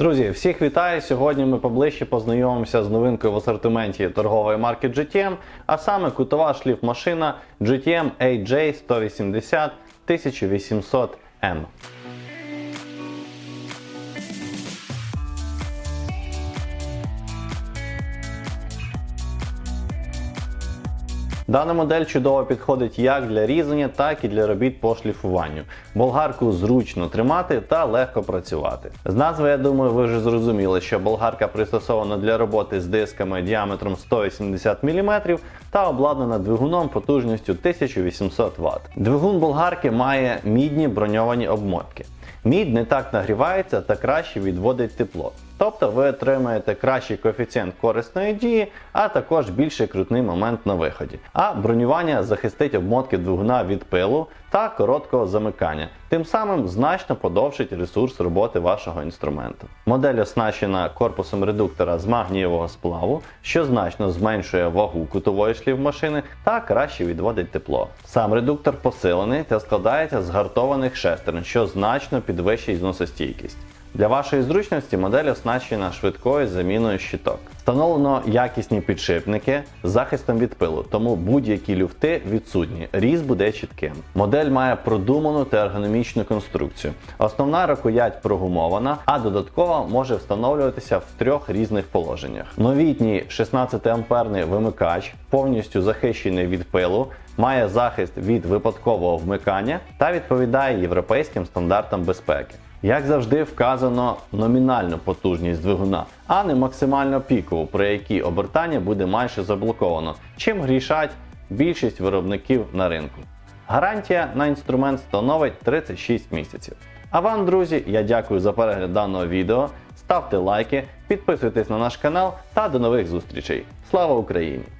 Друзі, всіх вітаю! Сьогодні ми поближче познайомимося з новинкою в асортименті торгової марки GTM, а саме кутова шліфмашина GTM AJ 180 1800M. Дана модель чудово підходить як для різання, так і для робіт по шліфуванню. Болгарку зручно тримати та легко працювати. З назви, я думаю, ви вже зрозуміли, що болгарка пристосована для роботи з дисками діаметром 180 мм та обладнана двигуном потужністю 1800 Вт. Двигун болгарки має мідні броньовані обмотки. Мідь не так нагрівається та краще відводить тепло. Тобто ви отримаєте кращий коефіцієнт корисної дії, а також більший крутний момент на виході. А бронювання захистить обмотки двигуна від пилу та короткого замикання, тим самим значно подовжить ресурс роботи вашого інструменту. Модель оснащена корпусом редуктора з магнієвого сплаву, що значно зменшує вагу кутової шлівмашини та краще відводить тепло. Сам редуктор посилений та складається з гартованих шестерн, що значно підвищить зносостійкість. Для вашої зручності модель оснащена швидкою заміною щиток. Встановлено якісні підшипники з захистом від пилу, тому будь-які люфти відсутні. Різ буде чітким. Модель має продуману та ергономічну конструкцію. Основна рукоять прогумована, а додаткова може встановлюватися в трьох різних положеннях. Новітній 16 амперний вимикач повністю захищений від пилу. Має захист від випадкового вмикання та відповідає європейським стандартам безпеки. Як завжди, вказано номінальну потужність двигуна, а не максимально пікову, при якій обертання буде майже заблоковано, чим грішать більшість виробників на ринку. Гарантія на інструмент становить 36 місяців. А вам, друзі, я дякую за перегляд даного відео. Ставте лайки, підписуйтесь на наш канал та до нових зустрічей. Слава Україні!